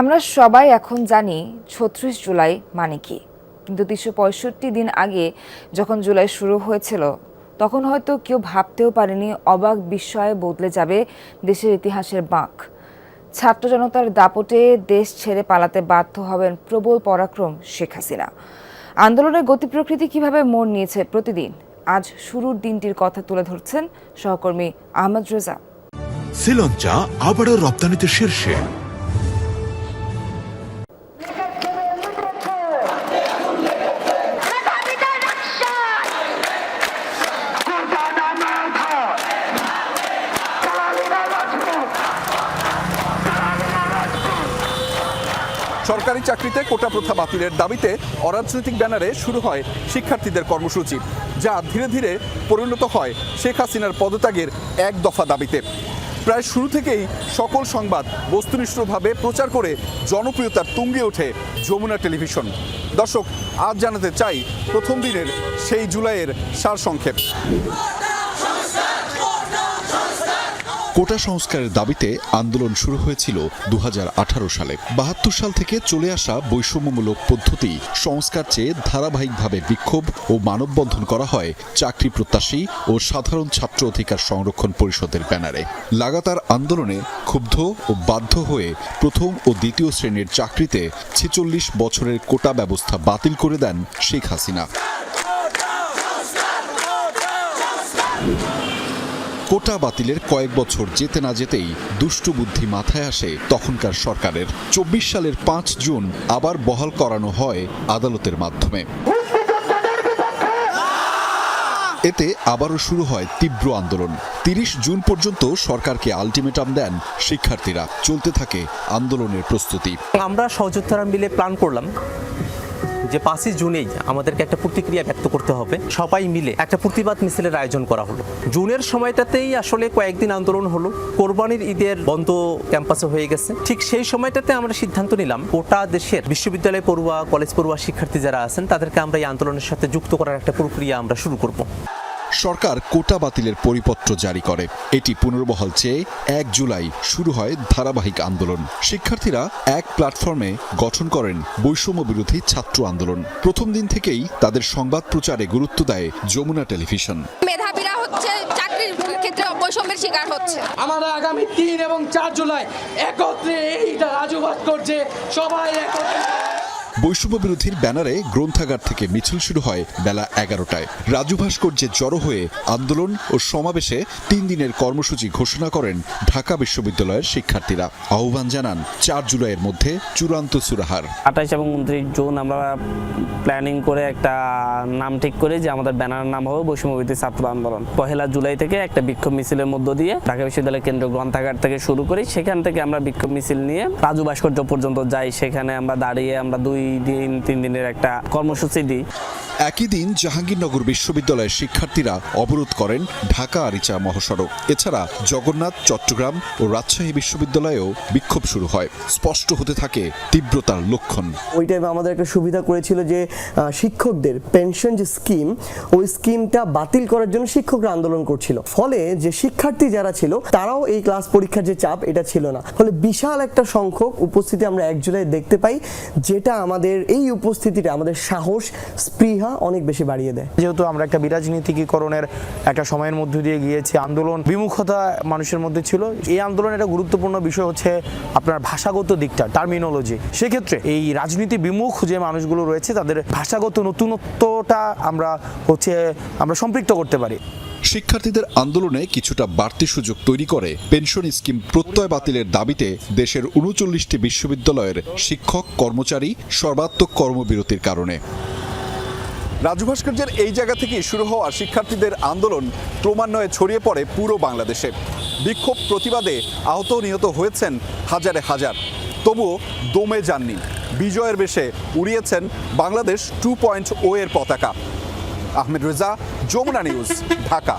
আমরা সবাই এখন জানি ছত্রিশ জুলাই মানে কি। কিন্তু তিনশো পঁয়ষট্টি দিন আগে যখন জুলাই শুরু হয়েছিল, তখন হয়তো কেউ ভাবতেও পারেনি অবাক বিস্ময়ে বদলে যাবে দেশের ইতিহাসের বাঁক। ছাত্র জনতার দাপটে দেশ ছেড়ে পালাতে বাধ্য হবেন প্রবল পরাক্রম শেখ হাসিনা। আন্দোলনের গতি প্রকৃতি কীভাবে মোড় নিয়েছে প্রতিদিন, আজ শুরুর দিনটির কথা তুলে ধরছেন সহকর্মী আহমদ রেজা। শ্রীলঞ্চা আবারও রপ্তানিতে শীর্ষে। সরকারি চাকরিতে কোটা প্রথা বাতিলের দাবিতে অরাজনৈতিক ব্যানারে শুরু হয় শিক্ষার্থীদের কর্মসূচি, যা ধীরে ধীরে পরিণত হয় শেখ হাসিনার পদত্যাগের এক দফা দাবিতে। প্রায় শুরু থেকেই সকল সংবাদ বস্তুনিষ্ঠভাবে প্রচার করে জনপ্রিয়তার তুঙ্গে ওঠে যমুনা টেলিভিশন। দর্শক, আজ জানাতে চাই, প্রথম দিনের সেই জুলাইয়ের সারসংক্ষেপ। কোটা সংস্কারের দাবিতে আন্দোলন শুরু হয়েছিল দু হাজার আঠারো সালে। বাহাত্তর সাল থেকে চলে আসা বৈষম্যমূলক পদ্ধতি, সংস্কার চেয়ে ধারাবাহিকভাবে বিক্ষোভ ও মানববন্ধন করা হয় চাকরি প্রত্যাশী ও সাধারণ ছাত্র অধিকার সংরক্ষণ পরিষদের ব্যানারে। লাগাতার আন্দোলনে ক্ষুব্ধ ও বাধ্য হয়ে প্রথম ও দ্বিতীয় শ্রেণির চাকরিতে ছেচল্লিশ বছরের কোটা ব্যবস্থা বাতিল করে দেন শেখ হাসিনা। কোটা বাতিলের কয়েক বছর যেতে না যেতেই দুষ্টু বুদ্ধি মাথায় আসে তখনকার সরকারের। চব্বিশ সালের পাঁচ জুন আবার বহাল করানো হয় আদালতের মাধ্যমে। এতে আবারও শুরু হয় তীব্র আন্দোলন। তিরিশ জুন পর্যন্ত সরকারকে আলটিমেটাম দেন শিক্ষার্থীরা। চলতে থাকে আন্দোলনের প্রস্তুতি। আমরা সহযোদ্ধারা মিলে প্ল্যান করলাম। যে পাঁচই জুনেই আমাদেরকে একটা প্রতিক্রিয়া ব্যক্ত করতে হবে, সবাই মিলে একটা প্রতিবাদ মিছিলের আয়োজন করা হলো। জুনের সময়টাতেই আসলে কয়েকদিন আন্দোলন হলো। কোরবানির ঈদের বন্ধ ক্যাম্পাসে হয়ে গেছে। ঠিক সেই সময়টাতে আমরা সিদ্ধান্ত নিলাম, গোটা দেশের বিশ্ববিদ্যালয় পড়ুয়া, কলেজ পড়ুয়া শিক্ষার্থী যারা আছেন, তাদেরকে আমরা এই আন্দোলনের সাথে যুক্ত করার একটা প্রক্রিয়া আমরা শুরু করব। সরকার কোটা বাতিলের পরিপত্র জারি করে। এটি পুনর্বহাল চেয়ে এক জুলাই শুরু হয় ধারাবাহিক আন্দোলন। শিক্ষার্থীরা এক প্ল্যাটফর্মে গঠন করেন বৈষম্য বিরোধী ছাত্র আন্দোলন। প্রথম দিন থেকেই তাদের সংবাদ প্রচারে গুরুত্ব দেয় যমুনা টেলিভিশন। মেধাবীরা হচ্ছে চাকরির ক্ষেত্রে বৈষম্যের শিকার হচ্ছে। আমরা আগামী তিন এবং চার জুলাই একত্রে এইটা রাজু ভাস্কর্যে সবাই একত্রে বৈষম্য বিরোধীর ব্যানারে গ্রন্থাগার থেকে মিছিল শুরু হয় বেলা এগারোটায়। রাজু ভাস্কর্যে জড়ো হয়ে আন্দোলন ও সমাবেশে তিন দিনের কর্মসূচি ঘোষণা করেন ঢাকা বিশ্ববিদ্যালয়ের শিক্ষার্থীরা। আহ্বান জানান, চার জুলাইয়ের মধ্যে চূড়ান্ত সুরাহার। আঠাশ এবং উনত্রিশ জুন আমরা প্ল্যানিং করে একটা নাম ঠিক করে যে আমাদের ব্যানার নাম হবে বৈষম্যবিধি ছাত্র আন্দোলন। পহেলা জুলাই থেকে একটা বিক্ষোভ মিছিলের মধ্য দিয়ে ঢাকা বিশ্ববিদ্যালয় কেন্দ্রীয় গ্রন্থাগার থেকে শুরু করি। সেখান থেকে আমরা বিক্ষোভ মিছিল নিয়ে রাজু ভাস্কর্য পর্যন্ত যাই। সেখানে আমরা দাঁড়িয়ে আমরা দুই দিন তিন দিনের একটা কর্মসূচি দিই। একই দিন জাহাঙ্গীরনগর বিশ্ববিদ্যালয়ের শিক্ষার্থীরা অবরোধ করেন ঢাকা আরিচা মহাসড়ক। এছাড়া জগন্নাথ চট্টগ্রাম ও রাজশাহী বিশ্ববিদ্যালয়েও বিক্ষোভ শুরু হয়। স্পষ্ট হতে থাকে তীব্রতার লক্ষণ। ওই টাইমে আমাদের একটা সুবিধা করেছিল যে শিক্ষকদের পেনশন যে স্কিম ওই স্কিমটা বাতিল করার জন্য শিক্ষকরা আন্দোলন করছিল। ফলে যে শিক্ষার্থী যারা ছিল তারাও এই ক্লাস পরীক্ষার যে চাপ এটা ছিল না। ফলে বিশাল একটা সংখ্যক উপস্থিতি আমরা এক জুলাই দেখতে পাই যেটা আমাদের এই উপস্থিতিটা আমাদের সাহস, স্পৃহা অনেক বেশি বাড়িয়ে দেয়। যেহেতু আমরা একটা বিরাজনীতিকীকরণের একটা সময়ের মধ্য দিয়ে গিয়েছি, আন্দোলন বিমুখতা মানুষের মধ্যে ছিল। এই আন্দোলনের একটা গুরুত্বপূর্ণ বিষয় হচ্ছে আপনার ভাষাগত দিকটা টার্মিনোলজি সেক্ষেত্রে এই রাজনীতি বিমুখ যে মানুষগুলো রয়েছে, তাদের ভাষাগত নতুনত্বটা আমরা হচ্ছে আমরা সম্পৃক্ত করতে পারি। শিক্ষার্থীদের আন্দোলনে কিছুটা বাড়তি সুযোগ তৈরি করে পেনশন স্কিম প্রত্যয় বাতিলের দাবিতে দেশের উনচল্লিশটি বিশ্ববিদ্যালয়ের শিক্ষক কর্মচারী সর্বাত্মক কর্মবিরতির কারণে। রাজু ভাস্কর্যের এই জায়গা থেকে শুরু হওয়া শিক্ষার্থীদের আন্দোলন ক্রমান্বয়ে ছড়িয়ে পড়ে পুরো বাংলাদেশে। বিক্ষোভ প্রতিবাদে আহত নিহত হয়েছেন হাজারে হাজার। তবুও দমে যাননি। বিজয়ের বেশে উড়িয়েছেন বাংলাদেশ টু পয়েন্ট ও এর পতাকা। আহমেদ রেজা যমুনা নিউজ ঢাকা।